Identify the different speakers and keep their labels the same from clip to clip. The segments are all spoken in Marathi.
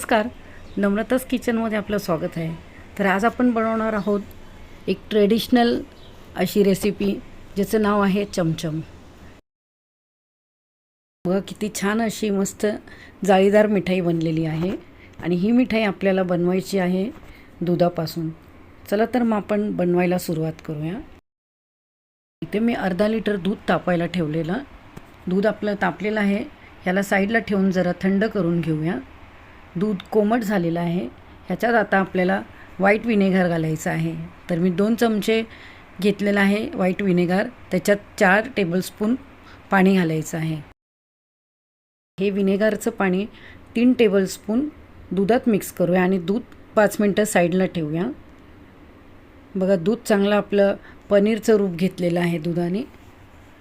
Speaker 1: नमस्कार. नम्रताच किचनमध्ये आपलं स्वागत आहे. तर आज आपण बनवणार आहोत एक ट्रेडिशनल अशी रेसिपी ज्याचं नाव आहे चमचम. बघा किती छान अशी मस्त जाळीदार मिठाई बनलेली आहे आणि ही मिठाई आपल्याला बनवायची आहे दुधापासून. चला तर मग आपण बनवायला सुरुवात करूया. इथे मी अर्धा लिटर दूध तापायला ठेवलेलं. दूध आपलं तापलेलं आहे. ह्याला साईडला ठेवून जरा थंड करून घेऊया. दूध कोमट झालेलं आहे. ह्याच्यात आता आपल्याला व्हाईट विनेगर घालायचं आहे. तर मी दोन चमचे घेतलेलं आहे व्हाईट विनेगर त्याच्यात चार टेबलस्पून पाणी घालायचं आहे. हे विनेगरचं पाणी तीन टेबलस्पून दुधात मिक्स करूया आणि दूध पाच मिनटं साईडला ठेवूया. बघा दूध चांगलं आपलं पनीरचं रूप घेतलेलं आहे दुधाने.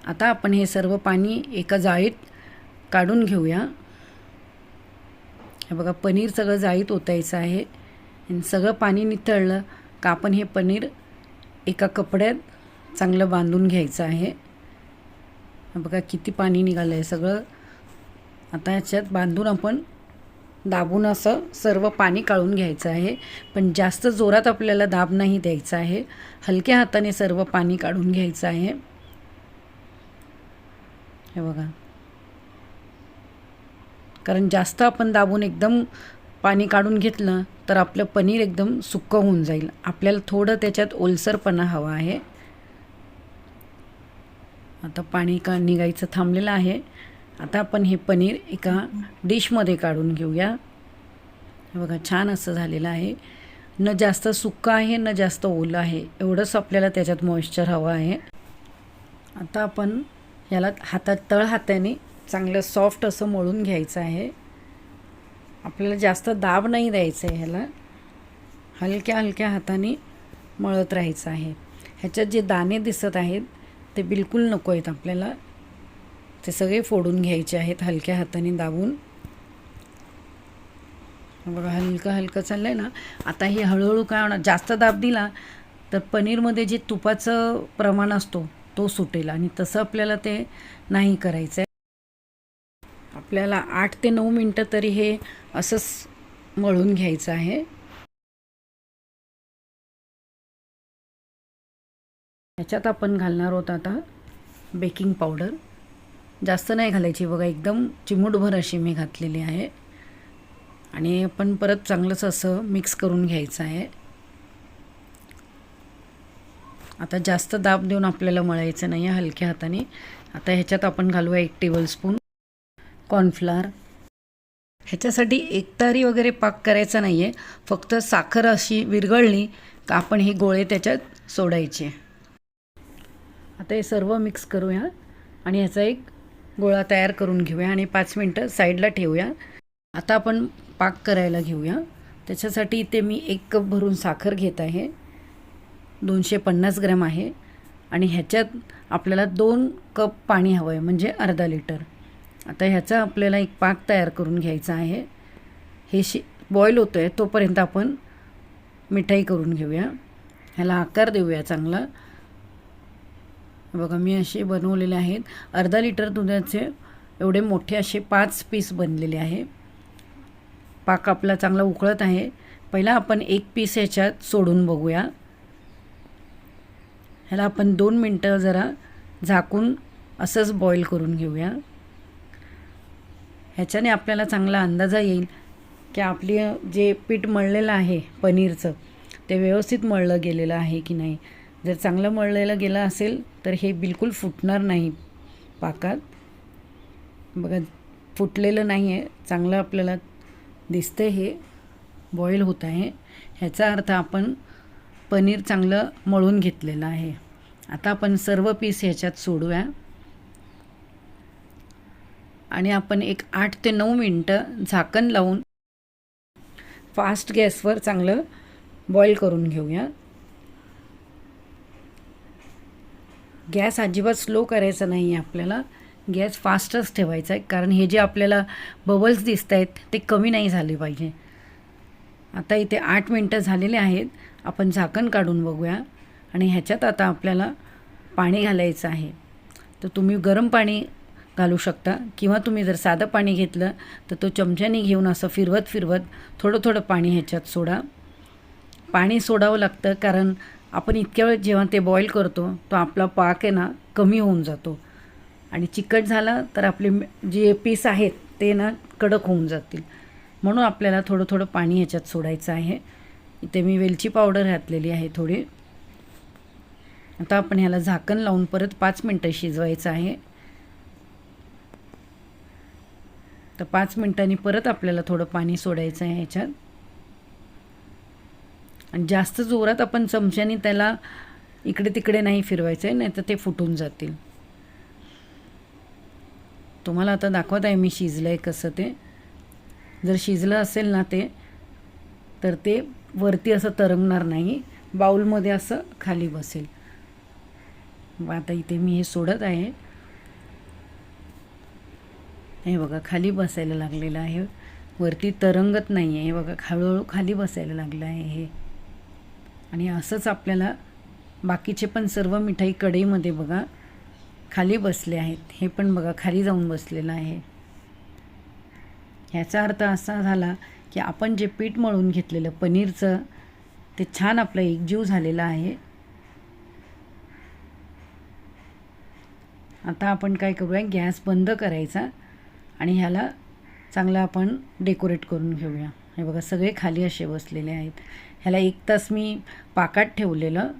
Speaker 1: आता आपण हे सर्व पाणी एका जाळीत काढून घेऊया. हे बघा पनीर सगळं जाळीत ओतायचं आहे. आणि सगळं पाणी नितळलं का आपण हे पनीर एका कपड्यात चांगलं बांधून घ्यायचं आहे. बघा किती पाणी निघालं आहे सगळं. आता ह्याच्यात बांधून आपण दाबून असं सर्व पाणी काढून घ्यायचं आहे. पण जास्त जोरात आपल्याला दाब नाही द्यायचा आहे. हलक्या हाताने सर्व पाणी काढून घ्यायचं आहे. हे बघा. कारण जास्त आपण दाबून एकदम पाणी काढून घेतलं तर आपलं पनीर एकदम सुक्क होऊन जाईल. आपल्याला थोडं त्याच्यात ओलसरपणा हवा आहे. आता पाणी का निघायचं थांबलेलं आहे. आता आपण हे पनीर एका डिशमध्ये काढून घेऊया. बघा छान असं झालेलं आहे. न जास्त सुक्का आहे न जास्त ओलं आहे. एवढंच आपल्याला त्याच्यात मॉइश्चर हवं आहे. आता आपण याला हातात तळ हाताने चांगलं सॉफ्ट असं मळून घ्यायचं आहे. आपल्याला जास्त दाब नाही द्यायचं आहे ह्याला. हलक्या हलक्या हाताने मळत राहायचं आहे. ह्याच्यात जे दाणे दिसत आहेत ते बिलकुल नको आहेत आपल्याला. ते सगळे फोडून घ्यायचे आहेत हलक्या हाताने दाबून. बघा हलकं हलकं चाललं आहे ना. आता हे हळूहळू काय होणार? जास्त दाब दिला तर पनीरमध्ये जे तुपाचं प्रमाण असतो तो सुटेल. आणि तसं आपल्याला ते नाही करायचं आहे आपल्याला आठ ते नऊ मिनटं तरी हे असंच मळून घ्यायचं आहे. ह्याच्यात आपण घालणार आहोत आता बेकिंग पावडर. जास्त नाही घालायची बघा एकदम चिमूटभर अशी मी घातलेली आहे. आणि आपण परत चांगलंच असं मिक्स करून घ्यायचं आहे. आता जास्त दाब देऊन आपल्याला मळायचं नाही आहे हलक्या हाताने. आता ह्याच्यात आपण घालूया एक टेबलस्पून. कॉर्नफ्लार ह्याच्यासाठी एकतारी वगैरे पाक करायचा नाही आहे फक्त साखर अशी विरघळली का आपण हे गोळे त्याच्यात सोडायचे. आता हे सर्व मिक्स करूया आणि ह्याचा एक गोळा तयार करून घेऊया आणि पाच मिनटं साईडला ठेवूया. आता आपण पाक करायला घेऊया. त्याच्यासाठी इथे मी एक कप भरून साखर घेत आहे. दोनशे पन्नास ग्रॅम आहे. आणि ह्याच्यात आपल्याला दोन कप पाणी हवं आहे म्हणजे अर्धा लिटर. आता ह्याचा आपल्याला एक पाक तयार करून घ्यायचा आहे. हे शि बॉईल होतो आहे तोपर्यंत आपण मिठाई करून घेऊया. ह्याला आकार देऊया चांगला. बघा मी असे बनवलेले आहेत. अर्धा लिटर दुधाचे एवढे मोठे असे पाच पीस बनलेले आहे. पाक आपला चांगला उकळत आहे. पहिला आपण एक पीस ह्याच्यात सोडून बघूया. ह्याला आपण दोन मिनटं जरा झाकून असंच बॉईल करून घेऊया. ह्याच्याने आपल्याला चांगला अंदाजा येईल की आपली जे पीठ मळलेलं आहे पनीरचं ते व्यवस्थित मळलं गेलेलं आहे की नाही. जर चांगलं मळलेलं गेलं असेल तर हे बिलकुल फुटणार नाही पाकात. बघा फुटलेलं नाही आहे चांगलं आपल्याला दिसतं हे बॉईल होत आहे. ह्याचा अर्थ आपण पनीर चांगलं मळून घेतलेलं आहे. आता आपण सर्व पीस ह्याच्यात सोडूया. आणि आपण एक आठ ते नऊ मिनटं झाकण लावून फास्ट गॅसवर चांगलं बॉईल करून घेऊया. गॅस अजिबात स्लो करायचा नाही आहे आपल्याला. गॅस फास्टच ठेवायचा आहे कारण हे जे आपल्याला बबल्स दिसत आहेत ते कमी नाही झाले पाहिजे. आता इथे आठ मिनटं झालेले आहेत आपण झाकण काढून बघूया. आणि ह्याच्यात आता आपल्याला पाणी घालायचं आहे. तर तुम्ही गरम पाणी घालू शकता. किंवा तुम्ही जर साधं पाणी घेतलं तर तो चमच्याने घेऊन असं फिरवत फिरवत थोडं थोडं पाणी ह्याच्यात सोडा. पाणी सोडावं लागतं कारण आपण इतक्या वेळ जेव्हा ते बॉईल करतो तो आपला पाक आहे ना कमी होऊन जातो. आणि चिकट झाला तर आपले जे पीस आहेत ते ना कडक होऊन जातील. म्हणून आपल्याला थोडं थोडं पाणी ह्याच्यात सोडायचं आहे. इथे मी वेलची पावडर घातलेली आहे थोडी. आता आपण ह्याला झाकण लावून परत पाच मिनटं शिजवायचं आहे. तर पाच मिनटांनी परत आपल्याला थोडं पाणी सोडायचं आहे ह्याच्यात. आणि जास्त जोरात आपण चमच्याने त्याला इकडे तिकडे नाही फिरवायचं आहे नाही तर ते फुटून जातील. तुम्हाला आता दाखवत आहे मी शिजलं आहे कसं ते. जर शिजलं असेल ना ते तर ते वरती असं तरंगणार नाही. बाऊलमध्ये असं खाली बसेल. मग आता इथे मी हे सोडत आहे. हे बघा खाली बसायला लागलेलं आहे. वरती तरंगत नाही आहे हे बघा हळूहळू खाली बसायला लागलं आहे हे. आणि असंच आपल्याला बाकीचे पण सर्व मिठाई कढईमध्ये बघा खाली बसले आहेत. हे पण बघा खाली जाऊन बसलेलं आहे. ह्याचा अर्थ असा झाला की आपण जे पीठ मळून घेतलेलं पनीरचं ते छान आपलं एकजीव झालेलं आहे. आता आपण काय करूया गॅस बंद करायचा. आणि ह्याला चांगलं आपण डेकोरेट करून घेऊया. हे बघा सगळे खाली असे बसलेले आहेत. ह्याला एक तास मी पाकात ठेवलेलं.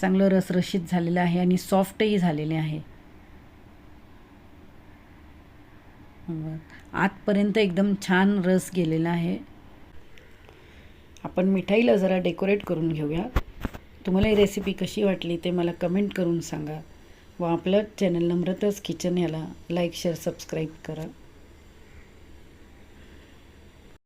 Speaker 1: चांगलं रसरशीत झालेलं आहे आणि सॉफ्टही झालेले आहे. आतपर्यंत एकदम छान रस गेलेला आहे. आपण मिठाईला जरा डेकोरेट करून घेऊया. तुम्हाला ही रेसिपी कशी वाटली ते मला कमेंट करून सांगा. व आपलं चॅनल नम्रताच किचन याला लाईक शेअर सबस्क्राईब करा.